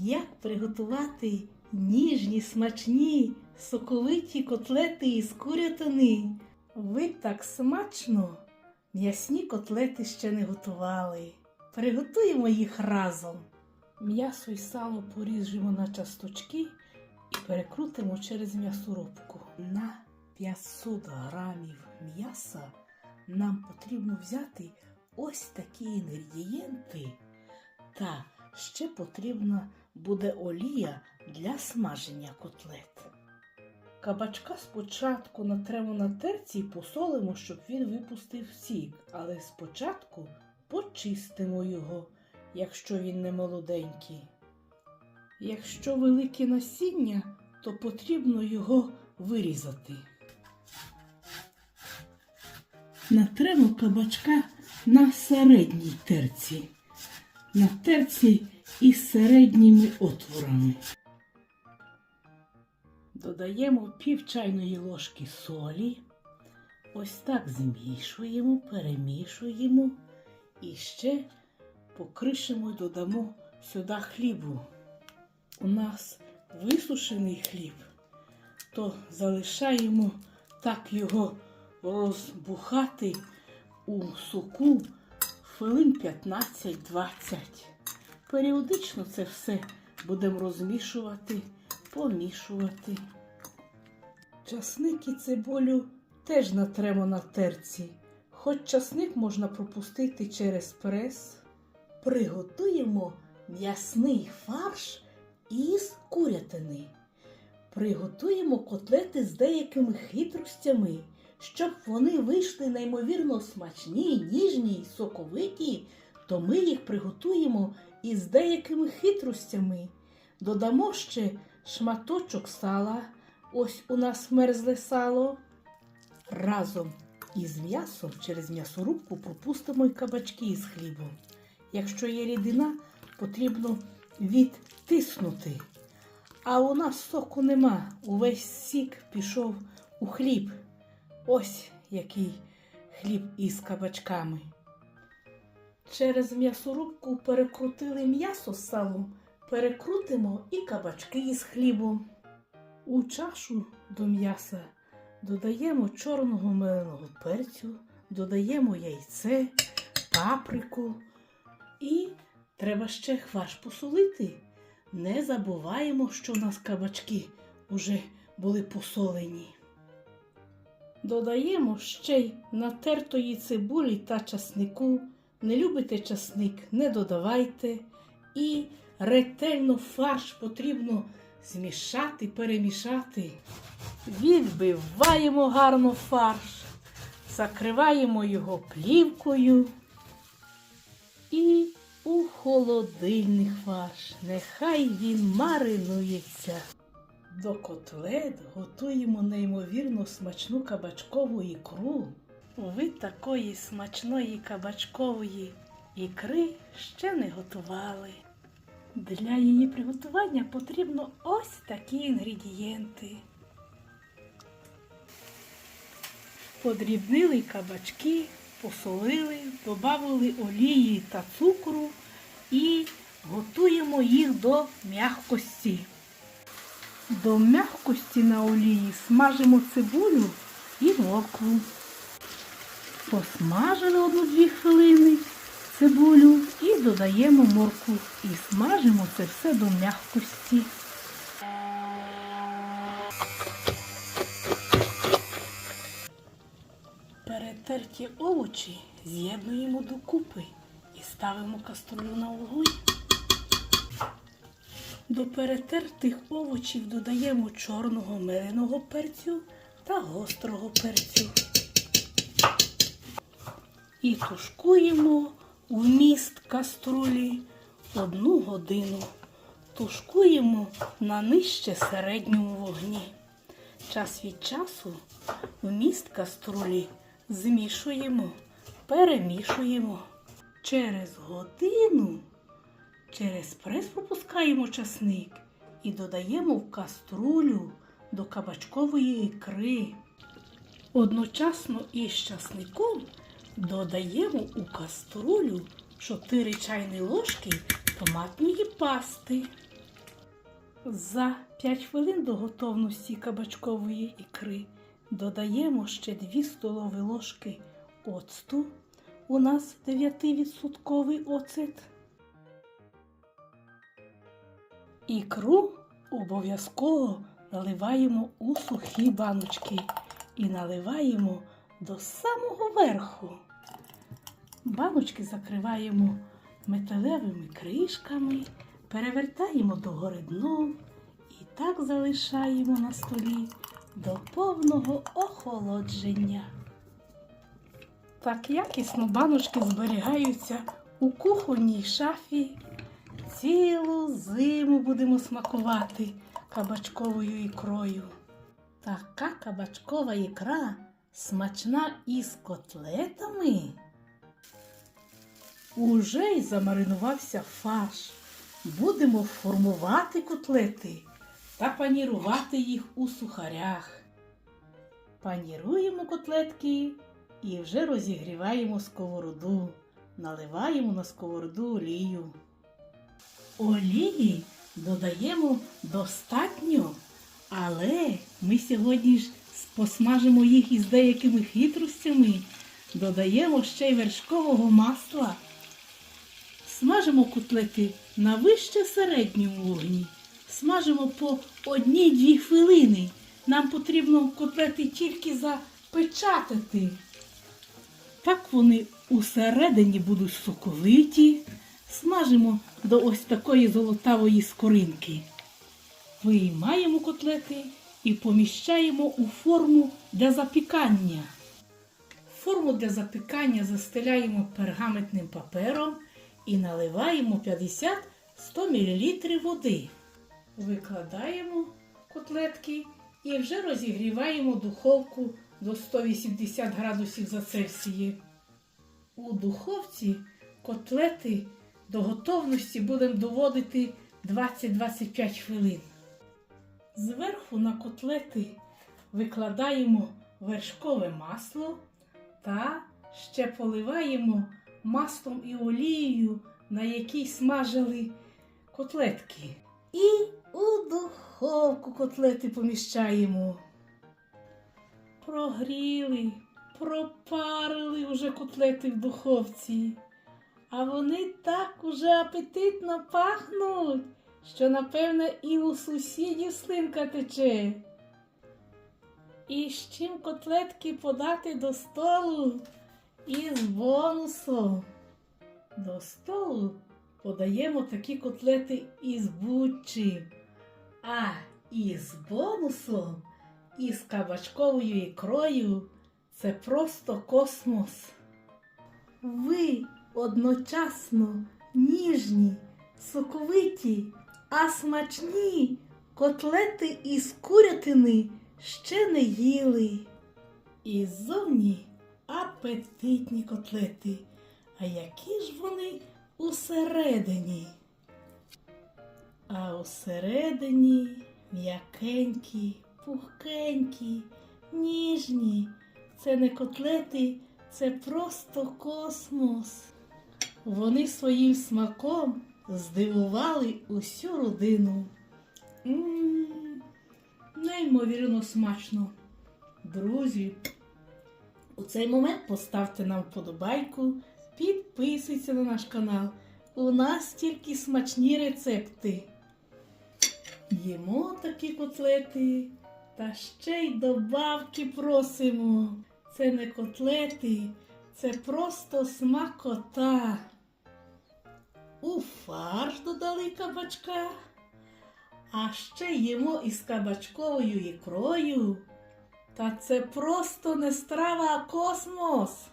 Як приготувати ніжні, смачні, соковиті котлети із курятини? Ви так смачно м'ясні котлети ще не готували. Приготуємо їх разом. М'ясо і сало поріжемо на часточки і перекрутимо через м'ясорубку. На 500 грамів м'яса нам потрібно взяти ось такі інгредієнти. Та ще потрібна буде олія для смаження котлет. Кабачка спочатку натремо на терці і посолимо, щоб він випустив сік, але спочатку почистимо його, якщо він не молоденький. Якщо велике насіння, то потрібно його вирізати. Натремо кабачка на середній терці. На терці із середніми отворами. Додаємо пів чайної ложки солі. Ось так змішуємо, перемішуємо і ще покришимо і додамо сюди хлібу. У нас висушений хліб, то залишаємо так його розбухати у соку хвилин 15-20. Періодично це все будемо розмішувати, помішувати. Часник і цибулю теж натремо на терці. Хоч часник можна пропустити через прес. Приготуємо м'ясний фарш із курятини. Приготуємо котлети з деякими хитростями, щоб вони вийшли неймовірно смачні, ніжні й соковиті, то ми їх приготуємо із деякими хитростями. Додамо ще шматочок сала. Ось у нас мерзле сало. Разом із м'ясом через м'ясорубку пропустимо й кабачки із хлібом. Якщо є рідина, потрібно відтиснути. А у нас соку нема. Увесь сік пішов у хліб. Ось який хліб із кабачками. Через м'ясорубку перекрутили м'ясо з салом, перекрутимо і кабачки із хлібом. У чашу до м'яса додаємо чорного меленого перцю, додаємо яйце, паприку і треба ще хваш посолити. Не забуваємо, що у нас кабачки вже були посолені. Додаємо ще й натертої цибулі та часнику. Не любите часник, не додавайте. І ретельно фарш потрібно змішати, перемішати. Відбиваємо гарно фарш, закриваємо його плівкою і у холодильник фарш. Нехай він маринується. До котлет готуємо неймовірно смачну кабачкову ікру. Ви такої смачної кабачкової ікри ще не готували. Для її приготування потрібно ось такі інгредієнти. Подрібнили кабачки, посолили, додали олії та цукру і готуємо їх до м'якості. До м'якості на олії смажимо цибулю і моркву. Посмажили одну-дві хвилини цибулю і додаємо моркву. І смажимо це все до м'якості. Перетерті овочі з'єднуємо докупи і ставимо каструлю на вогонь. До перетертих овочів додаємо чорного меленого перцю та гострого перцю. І тушкуємо вміст каструлі одну годину. Тушкуємо на нижче середньому вогні. Час від часу вміст каструлі змішуємо, перемішуємо. Через годину через прес пропускаємо часник і додаємо в каструлю до кабачкової ікри. Одночасно із часником додаємо у каструлю 4 чайні ложки томатної пасти. За 5 хвилин до готовності кабачкової ікри додаємо ще 2 столові ложки оцту. У нас 9% оцет. Ікру обов'язково наливаємо у сухі баночки і наливаємо до самого верху. Баночки закриваємо металевими кришками, перевертаємо догори дном і так залишаємо на столі до повного охолодження. Так якісно баночки зберігаються у кухонній шафі. Цілу зиму будемо смакувати кабачковою ікрою. Така кабачкова ікра смачна із котлетами. Уже й замаринувався фарш. Будемо формувати котлети та панірувати їх у сухарях. Паніруємо котлетки і вже розігріваємо сковороду. Наливаємо на сковороду олію. Олії додаємо достатньо, але ми сьогодні ж посмажимо їх із деякими хитростями. Додаємо ще й вершкового масла. Смажимо котлети на вище середньому вогні. Смажимо по одній-дві хвилини. Нам потрібно котлети тільки запечатати. Так вони усередині будуть соковиті. Смажимо до ось такої золотавої скоринки. Виймаємо котлети і поміщаємо у форму для запікання. Форму для запікання застеляємо пергаментним папером і наливаємо 50-100 мл води. Викладаємо котлетки і вже розігріваємо духовку до 180 градусів за Цельсії. У духовці котлети до готовності будемо доводити 20-25 хвилин. Зверху на котлети викладаємо вершкове масло та ще поливаємо маслом і олією, на якій смажили котлетки. І у духовку котлети поміщаємо. Прогріли, пропарили вже котлети в духовці. А вони так уже апетитно пахнуть, що, напевне, і у сусідів слинка тече. І з чим котлетки подати до столу із бонусом. До столу подаємо такі котлети із будь-чим. А із бонусом, із кабачковою ікрою це просто космос. Ви одночасно ніжні, соковиті, а смачні котлети із курятини ще не їли. І ззовні апетитні котлети. А які ж вони усередині? А усередині м'якенькі, пухкенькі, ніжні. Це не котлети, це просто космос. Вони своїм смаком здивували усю родину. М, Неймовірно смачно. Друзі, у цей момент поставте нам вподобайку, підписуйтесь на наш канал. У нас тільки смачні рецепти. Їмо такі котлети та ще й добавки просимо. Це не котлети, це просто смакота. У фарш додали кабачка, а ще їмо із кабачковою ікрою. Та це просто не страва, а космос.